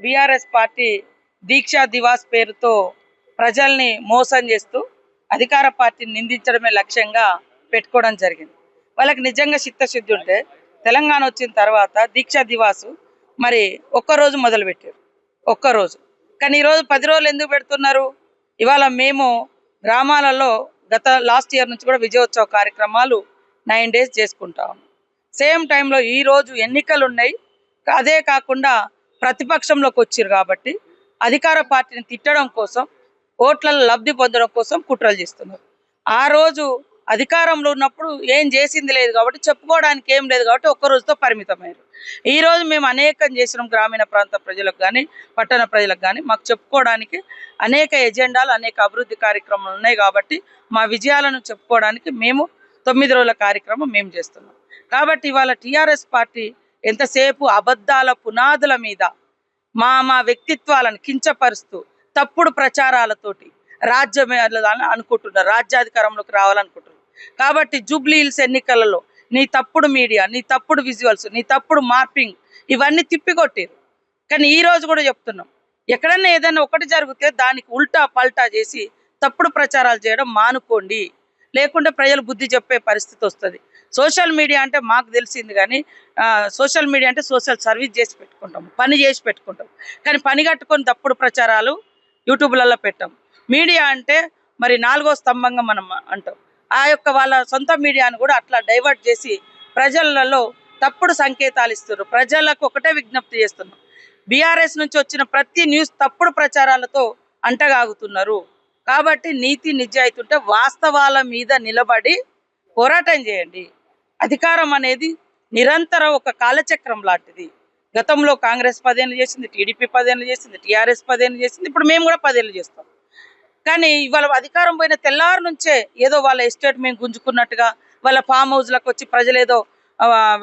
BRS party దీక్షా దివాస్ పేరుతో ప్రజల్ని మోసం చేస్తూ అధికార పార్టీని నిందించడమే లక్ష్యంగా పెట్టుకోవడం జరిగింది. వాళ్ళకి నిజంగా చిత్తశుద్ధి ఉంటే తెలంగాణ వచ్చిన తర్వాత దీక్షా దివాసు మరి ఒక్కరోజు మొదలుపెట్టారు. ఒక్కరోజు. కానీ ఈరోజు పది రోజులు ఎందుకు పెడుతున్నారు? ఇవాళ మేము గ్రామాలలో గత లాస్ట్ ఇయర్ నుంచి కూడా విజయోత్సవ కార్యక్రమాలు నైన్ డేస్ చేసుకుంటాము సేమ్ టైంలో ఈరోజు ఎన్నికలు ఉన్నాయి. అదే కాకుండా ప్రతిపక్షంలోకి వచ్చారు కాబట్టి అధికార పార్టీని తిట్టడం కోసం ఓట్లలో లబ్ధి పొందడం కోసం కుట్రలు చేస్తున్నారు. ఆ రోజు అధికారంలో ఉన్నప్పుడు ఏం చేసింది లేదు కాబట్టి చెప్పుకోవడానికి ఏం లేదు కాబట్టి ఒక్క రోజుతో పరిమితమయ్యారు. ఈ రోజు మేము అనేకం చేసినాం గ్రామీణ ప్రాంత ప్రజలకు కానీ పట్టణ ప్రజలకు కానీ మాకు చెప్పుకోవడానికి అనేక ఎజెండాలు అనేక అభివృద్ధి కార్యక్రమాలు ఉన్నాయి కాబట్టి మా విజయాలను చెప్పుకోవడానికి మేము తొమ్మిది రోజుల కార్యక్రమం మేము చేస్తున్నాం. కాబట్టి ఇవాళ టీఆర్ఎస్ పార్టీ ఎంతసేపు అబద్ధాల పునాదుల మీద మా మా వ్యక్తిత్వాలను కించపరుస్తూ తప్పుడు ప్రచారాలతోటి రాజ్యం అనుకుంటున్నారు రాజ్యాధికారంలోకి రావాలనుకుంటున్నారు. కాబట్టి జూబ్లీ హిల్స్ ఎన్నికలలో నీ తప్పుడు మీడియా నీ తప్పుడు విజువల్స్ నీ తప్పుడు మార్పింగ్ ఇవన్నీ తిప్పికొట్టారు. కానీ ఈ రోజు కూడా చెప్తున్నాం ఎక్కడన్నా ఏదైనా ఒకటి జరిగితే దానికి ఉల్టా పల్టా చేసి తప్పుడు ప్రచారాలు చేయడం మానుకోండి. లేకుంటే ప్రజలు బుద్ధి చెప్పే పరిస్థితి వస్తుంది. సోషల్ మీడియా అంటే మాకు తెలిసింది కానీ సోషల్ మీడియా అంటే సోషల్ సర్వీస్ చేసి పెట్టుకుంటాం పని చేసి పెట్టుకుంటాం. కానీ పని కట్టుకొని తప్పుడు ప్రచారాలు యూట్యూబ్లలో పెట్టాం. మీడియా అంటే మరి నాలుగో స్తంభంగా మనం అంటాం. ఆ యొక్క వాళ్ళ సొంత మీడియాను కూడా అట్లా డైవర్ట్ చేసి ప్రజలలో తప్పుడు సంకేతాలు ఇస్తున్నారు. ప్రజలకు ఒకటే విజ్ఞప్తి చేస్తున్నాం. బీఆర్ఎస్ నుంచి వచ్చిన ప్రతి న్యూస్ తప్పుడు ప్రచారాలతో అంటగాగుతున్నారు. కాబట్టి నీతి నిజాయితీ ఉంటే వాస్తవాల మీద నిలబడి పోరాటం చేయండి. అధికారం అనేది నిరంతరం ఒక కాలచక్రం లాంటిది. గతంలో కాంగ్రెస్ పదేళ్ళు చేసింది టీడీపీ పదేళ్ళు చేసింది టీఆర్ఎస్ పదేళ్ళు చేసింది ఇప్పుడు మేము కూడా పదేళ్ళు చేస్తాం. కానీ ఇవాళ అధికారం పోయిన తెల్లారు నుంచే ఏదో వాళ్ళ ఎస్టేట్ మేము గుంజుకున్నట్టుగా వాళ్ళ ఫామ్ హౌస్లకు వచ్చి ప్రజలేదో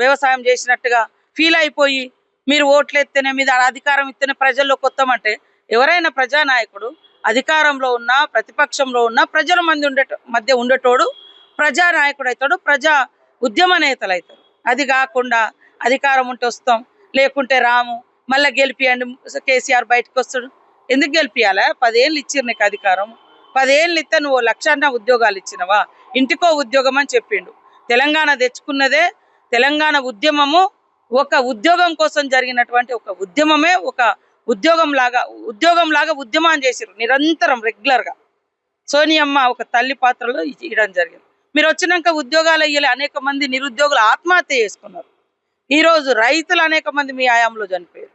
వ్యవసాయం చేసినట్టుగా ఫీల్ అయిపోయి మీరు ఓట్లు ఎత్తేనే మీద అధికారం ఇస్తేనే ప్రజల్లోకి వస్తామంటే ఎవరైనా ప్రజానాయకుడు అధికారంలో ఉన్నా ప్రతిపక్షంలో ఉన్నా ప్రజల మంది ఉండే మధ్య ఉండేటోడు ప్రజానాయకుడు అవుతాడు ప్రజా ఉద్యమ నేతలు అవుతారు అది కాకుండా అధికారం ఉంటే వస్తాం లేకుంటే రాము మళ్ళీ గెలిపియండి కేసీఆర్ బయటకు వస్తాడు. ఎందుకు గెలిపియాలా? పదేళ్ళు ఇచ్చిర్రు నీకు అధికారం. పదేళ్ళు ఇస్తే నువ్వు లక్షన్న ఉద్యోగాలు ఇచ్చినవా? ఇంటికో ఉద్యోగం అని చెప్పిండు. తెలంగాణ తెచ్చుకున్నదే తెలంగాణ ఉద్యమము ఒక ఉద్యోగం కోసం జరిగినటువంటి ఒక ఉద్యమమే ఒక ఉద్యోగం లాగా ఉద్యోగం లాగా ఉద్యమం చేసిరు నిరంతరం రెగ్యులర్గా సోనియమ్మ ఒక తల్లి పాత్రలో ఇవ్వడం జరిగింది. మీరు వచ్చినాక ఉద్యోగాలు అయ్యలే. అనేక మంది నిరుద్యోగులు ఆత్మహత్య చేసుకున్నారు. ఈ రోజు రైతులు అనేక మంది మీ ఆయాంలో చనిపోయారు.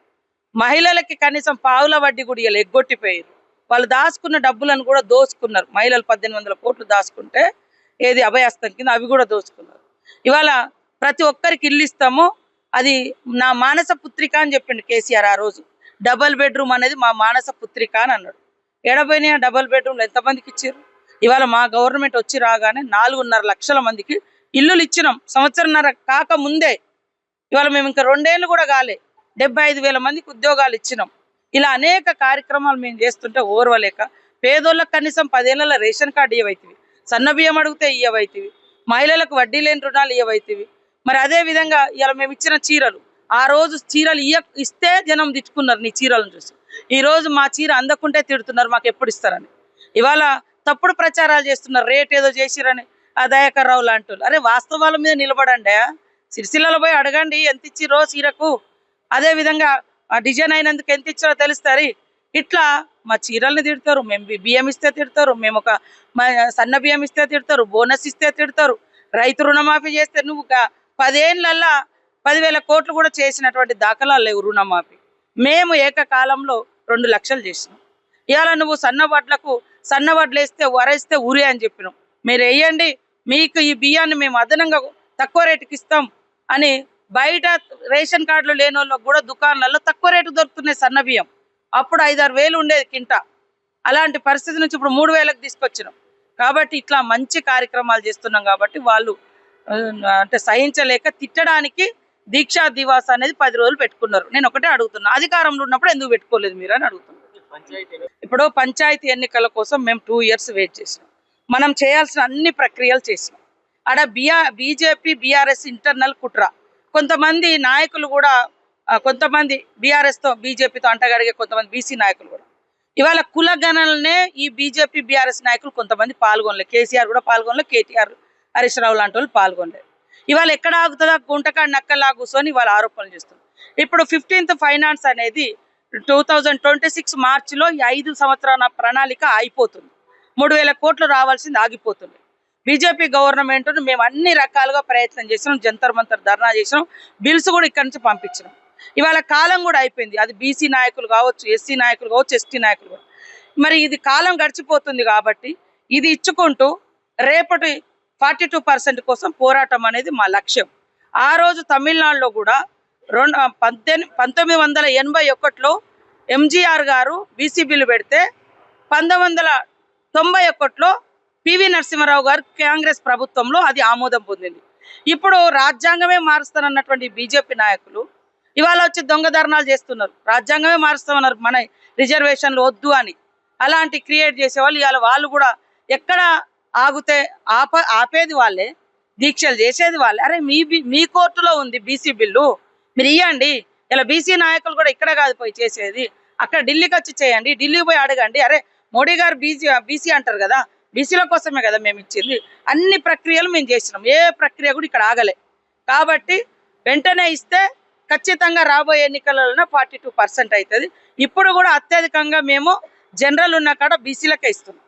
మహిళలకి కనీసం పావుల వడ్డీ కూడా ఇవ్వలే ఎగ్గొట్టిపోయారు. వాళ్ళు దాచుకున్న డబ్బులను కూడా దోచుకున్నారు. మహిళలు పద్దెనిమిది వందల కోట్లు దాచుకుంటే ఏది అభయాస్తం కింద అవి కూడా దోచుకున్నారు. ఇవాళ ప్రతి ఒక్కరికి ఇల్లు ఇస్తాము. అది నా మానస పుత్రిక అని చెప్పిండు కేసీఆర్ ఆ రోజు. డబల్ బెడ్రూమ్ అనేది మా మానస పుత్రిక అని అన్నాడు. ఎడబోయిన డబల్ బెడ్రూమ్లు ఎంతమందికి ఇచ్చారు ఇవాళ మా గవర్నమెంట్ వచ్చి రాగానే నాలుగున్నర లక్షల మందికి ఇల్లులు ఇచ్చినాం సంవత్సరంన్నర కాక ముందే. ఇవాళ మేము ఇంకా రెండేళ్ళు కూడా కాలే. డెబ్బై ఐదు వేల మందికి ఉద్యోగాలు ఇచ్చినాం. ఇలా అనేక కార్యక్రమాలు మేము చేస్తుంటే ఓర్వలేక పేదోళ్ళకి కనీసం పదేళ్ళ రేషన్ కార్డు ఇవ్వైతివి సన్న బియ్యం అడిగితే ఇవ్వైతివి మహిళలకు వడ్డీ లేని రుణాలు ఇవ్వైతివి మరి అదే విధంగా ఇలా మేము ఇచ్చిన చీరలు ఆ రోజు చీరలు ఇయ్య ఇస్తే జనం తిట్టుకున్నారు నీ చీరలను చూసి. ఈ రోజు మా చీర అందకుంటే తిడుతున్నారు మాకు ఎప్పుడు ఇస్తారని. ఇవాళ తప్పుడు ప్రచారాలు చేస్తున్నారు. రేట్ ఏదో చేసిరని. ఆ దయాకర్ రావు లాంటి అరే వాస్తవాల మీద నిలబడండి. సిరిసిల్లలో పోయి అడగండి. ఎంత ఇచ్చిరో చీరకు. అదే విధంగా ఆ డిజైన్ అయినందుకు ఎంత ఇచ్చారో తెలుస్తారు. ఇట్లా మా చీరల్ని తిడతారు. మేము బియ్యం ఇస్తే తిడతారు. మేము ఒక మా సన్న బియ్యం ఇస్తే తిడతారు. బోనస్ ఇస్తే తిడతారు. రైతు రుణమాఫీ చేస్తే నువ్వు పదేళ్ళల్లా పదివేల కోట్లు కూడా చేసినటువంటి దాఖలాలు లేవు రుణమాఫీ. మేము ఏకకాలంలో రెండు లక్షలు చేసినాం. ఇవాళ నువ్వు సన్న వడ్లకు సన్న వడ్లు వేస్తే వరేస్తే ఉరే అని చెప్పినాం మీరు వేయండి మీకు ఈ బియ్యాన్ని మేము అదనంగా తక్కువ రేటుకి ఇస్తాం అని బయట రేషన్ కార్డులు లేని వాళ్ళకి కూడా దుకాణాలలో తక్కువ రేటు దొరుకుతున్నాయి సన్న బియ్యం. అప్పుడు ఐదారు వేలు ఉండేది కింట. అలాంటి పరిస్థితి నుంచి ఇప్పుడు మూడు వేలకు తీసుకొచ్చినాం. కాబట్టి ఇట్లా మంచి కార్యక్రమాలు చేస్తున్నాం కాబట్టి వాళ్ళు అంటే సహించలేక తిట్టడానికి దీక్షా దివాస్ అనేది పది రోజులు పెట్టుకున్నారు. నేను ఒకటే అడుగుతున్నా అధికారంలో ఉన్నప్పుడు ఎందుకు పెట్టుకోలేదు మీరు అని అడుగుతున్నా. ఇప్పుడు పంచాయతీ ఎన్నికల కోసం మేము టూ ఇయర్స్ వెయిట్ చేసినాం. మనం చేయాల్సిన అన్ని ప్రక్రియలు చేసినాం. ఆడ బీఆర్ బీజేపీ బీఆర్ఎస్ ఇంటర్నల్ కుట్ర. కొంతమంది నాయకులు కూడా కొంతమంది బీఆర్ఎస్తో బీజేపీతో అంటగడిగే కొంతమంది బీసీ నాయకులు కూడా. ఇవాళ కుల గణనలనే ఈ బీజేపీ బీఆర్ఎస్ నాయకులు కొంతమంది పాల్గొనలేదు కేసీఆర్ కూడా పాల్గొనలేదు కేటీఆర్ హరీష్ రావు లాంటి వాళ్ళు పాల్గొనలేదు ఇవాళ ఎక్కడ ఆగుతుందా గుంటకాడ నక్కలా కూర్చొని ఇవాళ ఆరోపణలు చేస్తున్నారు. ఇప్పుడు ఫిఫ్టీన్త్ ఫైనాన్స్ అనేది టూ థౌజండ్ ట్వంటీ సిక్స్ మార్చిలో ఈ ఐదు సంవత్సరాల ప్రణాళిక అయిపోతుంది. మూడు వేల కోట్లు రావాల్సింది ఆగిపోతుంది. బీజేపీ గవర్నమెంట్ మేము అన్ని రకాలుగా ప్రయత్నం చేసినాం జంతర్ మంతర్ ధర్నా చేసినాం బిల్స్ కూడా ఇక్కడి నుంచి పంపించినాం. ఇవాళ కాలం కూడా అయిపోయింది. అది బీసీ నాయకులు కావచ్చు ఎస్సీ నాయకులు కావచ్చు ఎస్టీ నాయకులు కావచ్చు. మరి ఇది కాలం గడిచిపోతుంది కాబట్టి ఇది ఇచ్చుకుంటూ రేపటి ఫార్టీ టూ పర్సెంట్ కోసం పోరాటం అనేది మా లక్ష్యం. ఆ రోజు తమిళనాడులో కూడా రెండు పద్దెనిమిది పంతొమ్మిది వందల ఎనభై ఒకటిలో ఎంజీఆర్ గారు బీసీ బిల్లు పెడితే పంతొమ్మిది వందల తొంభై ఒకటిలో పివి నరసింహారావు గారు కాంగ్రెస్ ప్రభుత్వంలో అది ఆమోదం పొందింది. ఇప్పుడు రాజ్యాంగమే మారుస్తానన్నటువంటి బీజేపీ నాయకులు ఇవాళ వచ్చి దొంగ ధర్నాలు చేస్తున్నారు. రాజ్యాంగమే మారుస్తామన్నారు మన రిజర్వేషన్లు వద్దు అని. అలాంటి క్రియేట్ చేసేవాళ్ళు ఇవాళ వాళ్ళు కూడా ఎక్కడ ఆగితే ఆప ఆపేది వాళ్ళే దీక్షలు చేసేది వాళ్ళే. అరే మీ బి- మీ కోర్టులో ఉంది బీసీ బిల్లు. మీరు ఇవ్వండి ఇలా బీసీ నాయకులు కూడా ఇక్కడ కాదు పోయి చేసేది. అక్కడ ఢిల్లీకి వచ్చి చేయండి. ఢిల్లీకి పోయి అడగండి. అరే మోడీ గారు బీసీ బీసీ అంటారు కదా బీసీల కోసమే కదా మేము ఇచ్చింది. అన్ని ప్రక్రియలు మేము చేసినాం. ఏ ప్రక్రియ కూడా ఇక్కడ ఆగలే. కాబట్టి వెంటనే ఇస్తే ఖచ్చితంగా రాబోయే ఎన్నికలలో ఫార్టీ టూ పర్సెంట్ అవుతుంది. ఇప్పుడు కూడా అత్యధికంగా మేము జనరల్ ఉన్న కాడ బీసీలకే ఇస్తున్నాం.